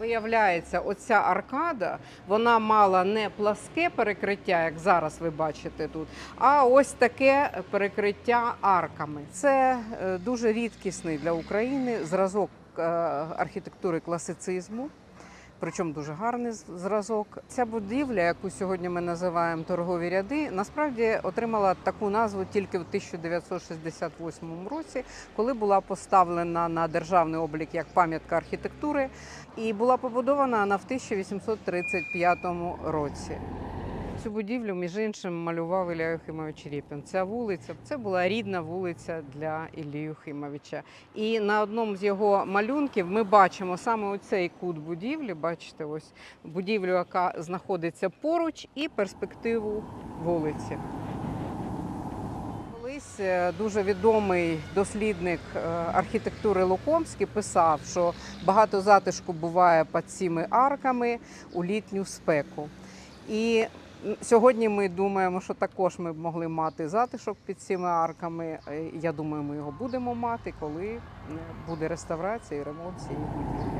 Виявляється, оця аркада вона мала не пласке перекриття, як зараз ви бачите тут, а ось таке перекриття арками. Це е, дуже рідкісний для України зразок е, архітектури класицизму. Причому дуже гарний зразок. Ця будівля, яку сьогодні ми називаємо торгові ряди, насправді отримала таку назву тільки в 1968 році, коли була поставлена на державний облік як пам'ятка архітектури, і була побудована вона в 1835 році. Цю будівлю, між іншим, малював Ілля Юхимович Рєпін. Ця вулиця це була рідна вулиця для Іллі Юхимовича. І на одному з його малюнків ми бачимо саме оцей кут будівлі. Бачите, ось будівлю, яка знаходиться поруч, і перспективу вулиці. Колись е, дуже відомий дослідник е, архітектури Лукомський писав, що багато затишку буває під цими арками у літню спеку. І сьогодні ми думаємо, що також ми б могли мати затишок під цими арками. Е, Я думаю, ми його будемо мати, коли е, буде реставрація і ремонт цієї будівлі.